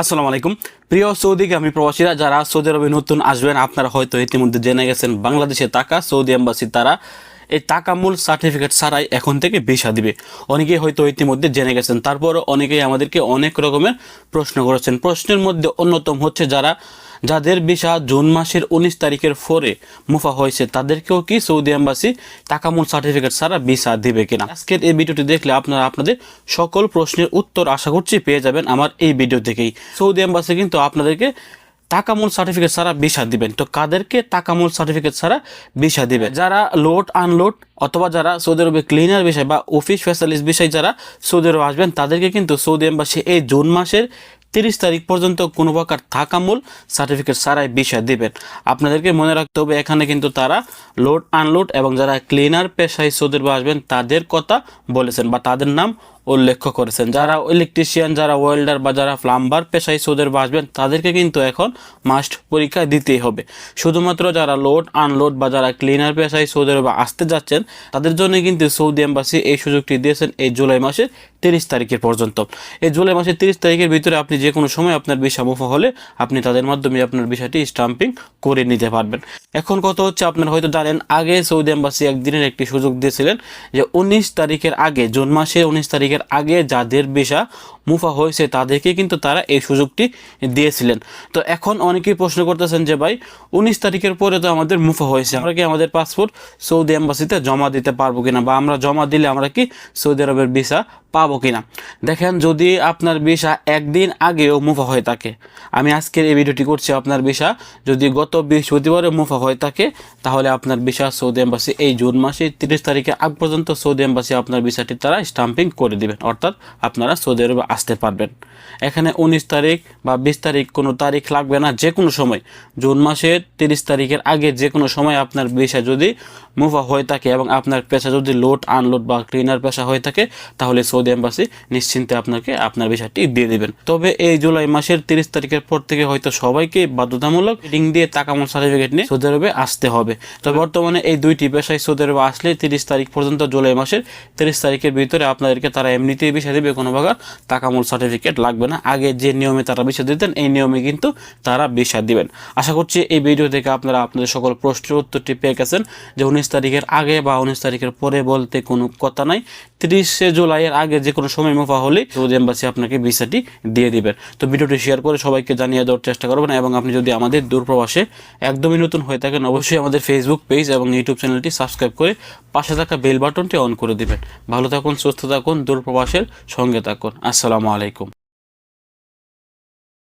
আসসালামু আলাইকুম। প্রিয় সৌদিগামী প্রবাসীরা, যারা সৌদি আরবে নতুন আসবেন, আপনারা হয়তো ইতিমধ্যে জেনে গেছেন, বাংলাদেশে টাকা সৌদি এম্বাসি তারা এই টাকা মূল সার্টিফিকেট ছাড়াই এখন থেকে ভিসা দিবে। অনেকেই হয়তো ইতিমধ্যে জেনে গেছেন, তারপরও অনেকেই আমাদেরকে অনেক রকমের প্রশ্ন করেছেন। প্রশ্নের মধ্যে অন্যতম হচ্ছে যারা যাদের ভিসা জুন মাসের উনিশ তারিখের ফোরে মুফা হয়েছে, তাদেরকেও কি সৌদি এম্বাসি টাকা মূল সার্টিফিকেট ছাড়া ভিসা দিবে কিনা? আজকের এই ভিডিওটি দেখলে আপনারা আপনাদের সকল প্রশ্নের উত্তর আশা করছি পেয়ে যাবেন আমার এই ভিডিও থেকেই। সৌদি এম্বাসি কিন্তু আপনাদেরকে টাকা মূল সার্টিফিকেট ছাড়া ভিসা দিবেন। তো কাদেরকে টাকা মূল সার্টিফিকেট ছাড়া ভিসা দিবে যারা লোড, আনলোড অথবা যারা সৌদি আরবে ক্লিনার বিষয় বা অফিস স্পেশালিস্ট বিষয় যারা সৌদি আরবে আসবেন, তাদেরকে কিন্তু সৌদি এম্বাসি এই জুন মাসের তিরিশ তারিখ পর্যন্ত কোনো প্রকার থাকামূল সার্টিফিকেট ছাড়াই বিষয় দেবেন। আপনাদেরকে মনে রাখতে হবে, এখানে কিন্তু তারা লোড, আনলোড এবং যারা ক্লিনার পেশায় সৌদি বা আসবেন, তাদের কথা বলেছেন বা তাদের নাম উল্লেখ করেছেন। যারা ইলেকট্রিশিয়ান যারা ওয়েল্ডার বা যারা প্লাম্বার পেশায় সৌদি আরবে আসবেন তাদেরকে কিন্তু এখন মাস্ট পরীক্ষা দিতেই হবে। শুধুমাত্র যারা লোড আনলোড বা যারা ক্লিনার পেশায় সৌদি আরবে আসতে যাচ্ছেন, তাদের জন্য কিন্তু সৌদি এম্বাসি এই সুযোগটি দিয়েছেন এই জুলাই মাসের তিরিশ তারিখের পর্যন্ত। এই জুলাই মাসের তিরিশ তারিখের ভিতরে আপনি যে কোনো সময় আপনার ভিসা মুফা হলে আপনি তাদের মাধ্যমে আপনার ভিসাটি স্টাম্পিং করে নিতে পারবেন। এখন কত হচ্ছে, আপনারা হয়তো জানেন, আগে সৌদি এম্বাসি একদিনের একটি সুযোগ দিয়েছিলেন যে উনিশ তারিখের আগে, জুন মাসে উনিশ তারিখের আগে যাদের ভিসা মুফা হয়েছে তাদেরকে কিন্তু তারা এই সুযোগটি দিয়েছিলেন। তো এখন অনেকেই প্রশ্ন করতেছেন যে ভাই, উনিশ তারিখের পরে তো আমাদের মুফা হয়েছে, আমরা কি আমাদের পাসপোর্ট সৌদি এম্বাসিতে জমা দিতে পারব কিনা বা আমরা জমা দিলে আমরা কি সৌদি আরবের ভিসা পাবো কিনা? দেখেন, যদি আপনার ভিসা একদিন আগেও মুফা হয়ে থাকে, আমি আজকের এই ভিডিওটি করছি আপনার ভিসা, যদি গত বৃহস্পতিবারে মুফা হয়ে থাকে, তাহলে আপনার ভিসা সৌদি এম্বাসি এই জুন মাসে তিরিশ তারিখে আগ পর্যন্ত সৌদি এম্বাসি আপনার ভিসাটি তারা স্টাম্পিং করে দিবেন, অর্থাৎ আপনারা সৌদি আরবে আসতে পারবেন। এখানে উনিশ তারিখ বা বিশ তারিখ কোনো তারিখ লাগবে না যে কোনো সময়। জুন মাসের তিরিশ তারিখের আগে যে কোনো সময় আপনার ভিসা যদি মুভা হয়ে থাকে এবং আপনার পেশা যদি লোড আনলোড বা ক্লিনার পেশা হয়ে থাকে, তাহলে সৌদি এম্বাসি নিশ্চিন্তে আপনাকে আপনার ভিসাটি দিয়ে দেবেন। তবে এই জুলাই মাসের তিরিশ তারিখের পর থেকে হয়তো সবাইকে বাধ্যতামূলক রিং দিয়ে টাকামূল সার্টিফিকেট নিয়ে সৌদি আরবে আসতে হবে। তবে বর্তমানে এই দুইটি পেশায় সৌদি আরবে আসলে তিরিশ তারিখ পর্যন্ত জুলাই মাসের তিরিশ তারিখের ভিতরে আপনাদেরকে তারা এমনিতেই ভিসা দেবে কোনো প্রকার টাকামূল সার্টিফিকেট লাগবে না। আগে যে নিয়মে তারা ভিসা দিতেন, এই নিয়মে কিন্তু তারা ভিসা দিবেন। আশা করছি এই ভিডিও থেকে আপনারা আপনাদের সকল প্রশ্নের উত্তরটি পেয়ে গেছেন যে উনিশ তারিখের আগে বা উনিশ তারিখের পরে বলতে কোনো কথা নাই। তিরিশে জুলাইয়ের আগে যে কোনো সময় মুফা হলে সৌদি এম্বাসি আপনাকে ভিসাটি দিয়ে দিবেন তো ভিডিওটি শেয়ার করে সবাইকে জানিয়ে দেওয়ার চেষ্টা করবেন এবং আপনি যদি আমাদের দূরপ্রবাসে একদমই নতুন হয়ে থাকেন, অবশ্যই আমাদের ফেসবুক পেজ এবং ইউটিউব চ্যানেলটি সাবস্ক্রাইব করে পাশে থাকা বেল বাটনটি অন করে দিবেন। ভালো থাকুন, সুস্থ থাকুন, দূরপ্রবাসের সঙ্গে থাকুন। আসসালামু আলাইকুম।